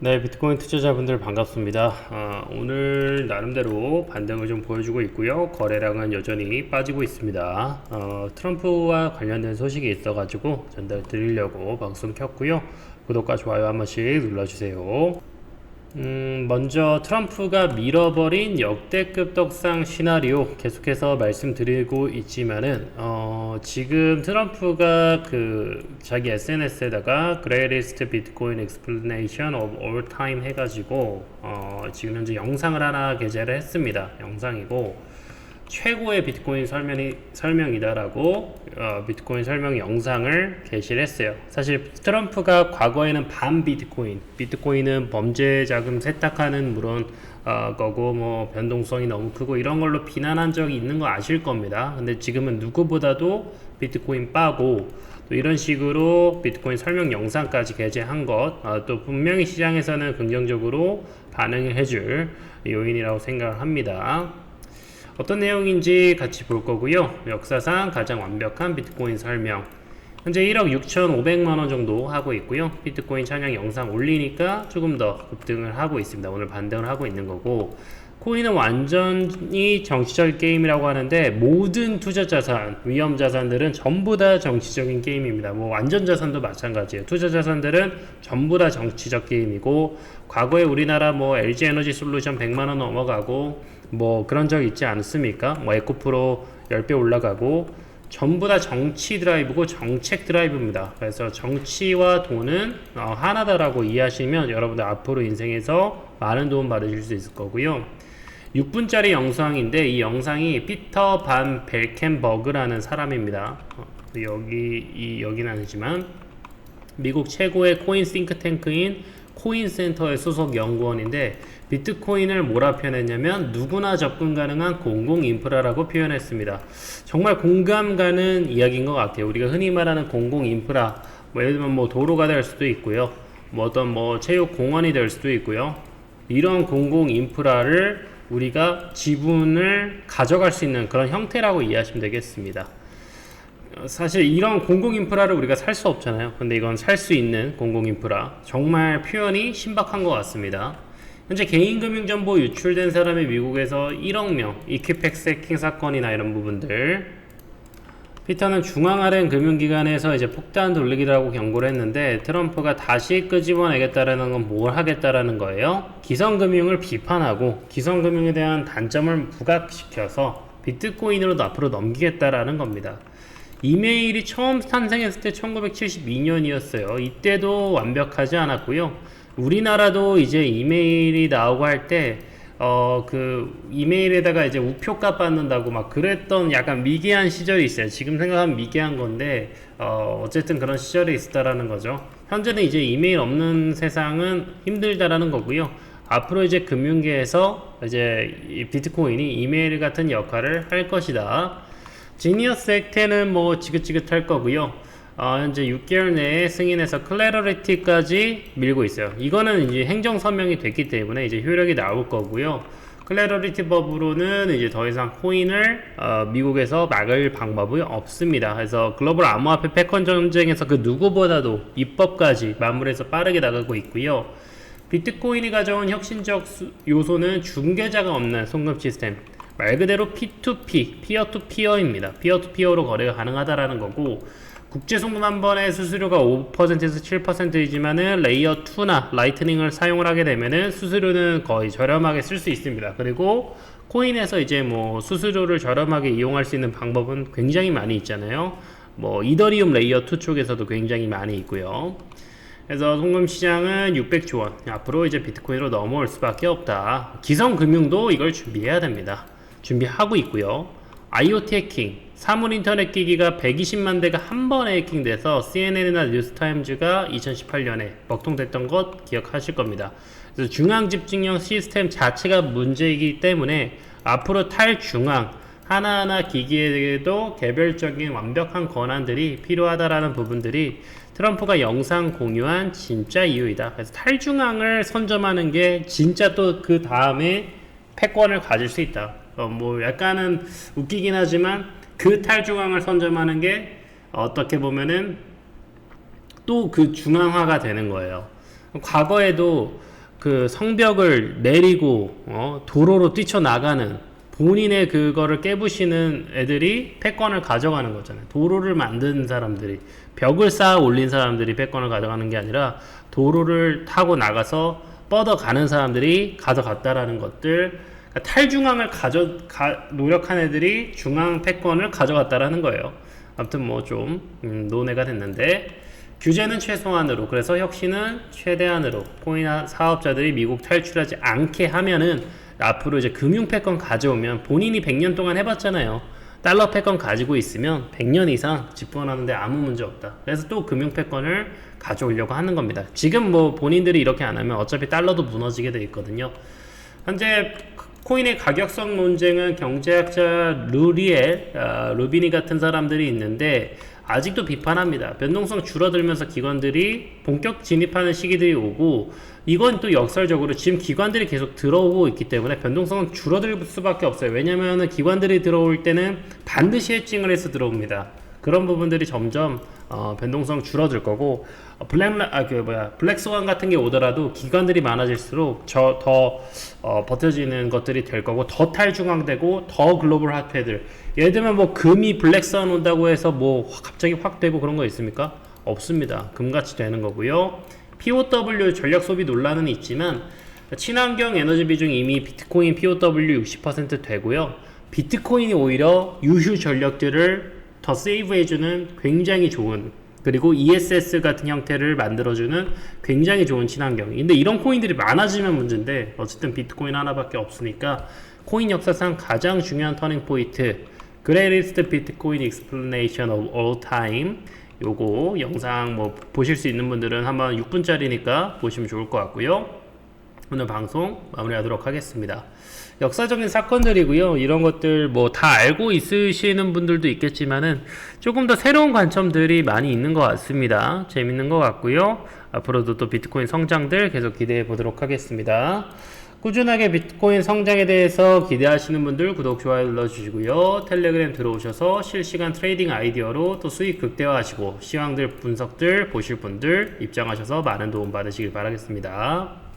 네, 비트코인 투자자분들 반갑습니다. 아, 오늘 나름대로 반등을 좀 보여주고 있고요. 거래량은 여전히 빠지고 있습니다. 어, 트럼프와 관련된 소식이 있어가지고 전달 드리려고 방송 켰고요. 구독과 좋아요 한 번씩 눌러주세요. 음, 먼저 트럼프가 밀어버린 역대급 떡상 시나리오 계속해서 말씀드리고 있지만은 어, 지금 트럼프가 그 자기 SNS에다가 Greatest Bitcoin Explanation of All Time 해가지고 어, 지금 현재 영상을 하나 게재를 했습니다. 영상이고 최고의 비트코인 설명이, 설명이다라고 어, 비트코인 설명 영상을 게시를 했어요. 사실 트럼프가 과거에는 반 비트코인, 비트코인은 범죄 자금 세탁하는 물론 어, 거고 뭐 변동성이 너무 크고 이런 걸로 비난한 적이 있는 거 아실 겁니다. 근데 지금은 누구보다도 비트코인 빠고 또 이런 식으로 비트코인 설명 영상까지 게재한 것, 어, 또 분명히 시장에서는 긍정적으로 반응을 해줄 요인이라고 생각을 합니다. 어떤 내용인지 같이 볼 거고요. 역사상 가장 완벽한 비트코인 설명. 현재 1억 6,500만 원 정도 하고 있고요. 비트코인 찬양 영상 올리니까 조금 더 급등을 하고 있습니다. 오늘 반등을 하고 있는 거고. 코인은 완전히 정치적 게임이라고 하는데 모든 투자 자산, 위험 자산들은 전부 다 정치적인 게임입니다. 뭐 완전 자산도 마찬가지예요. 투자 자산들은 전부 다 정치적 게임이고 과거에 우리나라 뭐 LG 에너지 솔루션 100만 원 넘어가고 뭐 그런 적 있지 않습니까? 뭐 에코프로 10배 올라가고 전부 다 정치 드라이브고 정책 드라이브입니다. 그래서 정치와 돈은 어, 하나다라고 이해하시면 여러분들 앞으로 인생에서 많은 도움 받으실 수 있을 거고요. 6분짜리 영상인데 이 영상이 피터 반 벨켄버그라는 사람입니다. 어, 여기 이 여기는 아니지만 미국 최고의 코인 싱크탱크인 코인센터의 소속 연구원인데 비트코인을 뭐라 표현했냐면 누구나 접근 가능한 공공 인프라라고 표현했습니다. 정말 공감 가는 이야기인 것 같아요. 우리가 흔히 말하는 공공 인프라, 뭐 예를 들면 뭐 도로가 될 수도 있고요. 뭐 어떤 뭐 체육 공원이 될 수도 있고요. 이런 공공 인프라를 우리가 지분을 가져갈 수 있는 그런 형태라고 이해하시면 되겠습니다. 사실 이런 공공 인프라를 우리가 살 수 없잖아요. 근데 이건 살 수 있는 공공 인프라. 정말 표현이 신박한 것 같습니다. 현재 개인금융정보 유출된 사람이 미국에서 1억 명, 이퀴팩스 해킹 사건이나 이런 부분들. 피터는 중앙은행 금융기관에서 이제 폭탄 돌리기라고 경고를 했는데 트럼프가 다시 끄집어내겠다라는 건 뭘 하겠다라는 거예요? 기성금융을 비판하고 기성금융에 대한 단점을 부각시켜서 비트코인으로도 앞으로 넘기겠다라는 겁니다. 이메일이 처음 탄생했을 때 1972년이었어요. 이때도 완벽하지 않았고요. 우리나라도 이제 이메일이 나오고 할 때, 어, 그, 이메일에다가 이제 우표값 받는다고 막 그랬던 약간 미개한 시절이 있어요. 지금 생각하면 미개한 건데, 어, 어쨌든 그런 시절이 있었다라는 거죠. 현재는 이제 이메일 없는 세상은 힘들다라는 거고요. 앞으로 이제 금융계에서 이제 이 비트코인이 이메일 같은 역할을 할 것이다. 지니어스 액테는 뭐 지긋지긋할 거고요. 어, 현재 6개월 내에 승인해서 클래러리티까지 밀고 있어요. 이거는 이제 행정 서명이 됐기 때문에 이제 효력이 나올 거고요. 클래러리티 법으로는 이제 더 이상 코인을 어, 미국에서 막을 방법이 없습니다. 그래서 글로벌 암호화폐 패권 전쟁에서 그 누구보다도 입법까지 마무리해서 빠르게 나가고 있고요. 비트코인이 가져온 혁신적 요소는 중개자가 없는 송금 시스템. 말 그대로 P2P, 피어 투 피어입니다. 피어 투 피어로 거래가 가능하다라는 거고 국제 송금 한 번에 수수료가 5%에서 7%이지만은 레이어 2나 라이트닝을 사용을 하게 되면은 수수료는 거의 저렴하게 쓸 수 있습니다. 그리고 코인에서 이제 뭐 수수료를 저렴하게 이용할 수 있는 방법은 굉장히 많이 있잖아요. 뭐 이더리움 레이어 2 쪽에서도 굉장히 많이 있고요. 그래서 송금 시장은 600조 원. 앞으로 이제 비트코인으로 넘어올 수밖에 없다. 기성 금융도 이걸 준비해야 됩니다. 준비하고 있고요. IoT 해킹, 사물 인터넷 기기가 120만 대가 한 번에 해킹돼서 CNN이나 뉴스타임즈가 2018년에 먹통됐던 것 기억하실 겁니다. 그래서 중앙 집중형 시스템 자체가 문제이기 때문에 앞으로 탈중앙 하나하나 기기에도 개별적인 완벽한 권한들이 필요하다라는 부분들이 트럼프가 영상 공유한 진짜 이유이다. 그래서 탈중앙을 선점하는 게 진짜 또 그 다음에 패권을 가질 수 있다. 어, 뭐 약간은 웃기긴 하지만 그 탈중앙을 선점하는 게 어떻게 보면은 또 그 중앙화가 되는 거예요. 과거에도 그 성벽을 내리고 어, 도로로 뛰쳐나가는 본인의 그거를 깨부시는 애들이 패권을 가져가는 거잖아요. 도로를 만든 사람들이 벽을 쌓아 올린 사람들이 패권을 가져가는 게 아니라 도로를 타고 나가서 뻗어가는 사람들이 가져갔다라는 것들 그러니까 탈중앙을 가져 가, 노력한 애들이 중앙 패권을 가져갔다라는 거예요. 아무튼 뭐좀 음, 논의가 됐는데 규제는 최소한으로 그래서 혁신은 최대한으로 코인 사업자들이 미국 탈출하지 않게 하면은 앞으로 이제 금융 패권 가져오면 본인이 100년 동안 해봤잖아요. 달러 패권 가지고 있으면 100년 이상 집권하는데 아무 문제 없다. 그래서 또 금융 패권을 가져오려고 하는 겁니다. 지금 뭐 본인들이 이렇게 안 하면 어차피 달러도 무너지게 돼 있거든요. 현재 코인의 가격성 논쟁은 경제학자 루리엘, 아, 루비니 같은 사람들이 있는데 아직도 비판합니다. 변동성 줄어들면서 기관들이 본격 진입하는 시기들이 오고 이건 또 역설적으로 지금 기관들이 계속 들어오고 있기 때문에 변동성은 줄어들 수밖에 없어요. 왜냐하면 기관들이 들어올 때는 반드시 해칭을 해서 들어옵니다. 그런 부분들이 점점 어, 변동성 줄어들 거고 어, 블랙 아그 뭐야 블랙스완 같은 게 오더라도 기관들이 많아질수록 저 더 어, 버텨지는 것들이 될 거고 더 탈중앙되고 더 글로벌 핫패들 예를 들면 뭐 금이 블랙스완 온다고 해서 뭐 갑자기 확 되고 그런 거 있습니까? 없습니다. 금같이 되는 거고요. POW 전략 소비 논란은 있지만 친환경 에너지 비중 이미 비트코인 POW 60% 되고요. 비트코인이 오히려 유휴 전력들을 더 세이브해주는 굉장히 좋은 그리고 ESS 같은 형태를 만들어주는 굉장히 좋은 친환경이. 근데 이런 코인들이 많아지면 문제인데 어쨌든 비트코인 하나밖에 없으니까 코인 역사상 가장 중요한 터닝 포인트 그레이리스트 비트코인 익스플레이션 of all time 요거 영상 뭐 보실 수 있는 분들은 한번 6분짜리니까 보시면 좋을 것 같고요. 오늘 방송 마무리하도록 하겠습니다. 역사적인 사건들이고요. 이런 것들 뭐 다 알고 있으시는 분들도 있겠지만은 조금 더 새로운 관점들이 많이 있는 것 같습니다. 재밌는 것 같고요. 앞으로도 또 비트코인 성장들 계속 기대해 보도록 하겠습니다. 꾸준하게 비트코인 성장에 대해서 기대하시는 분들 구독, 좋아요 눌러주시고요. 텔레그램 들어오셔서 실시간 트레이딩 아이디어로 또 수익 극대화하시고 시황들 분석들 보실 분들 입장하셔서 많은 도움 받으시길 바라겠습니다.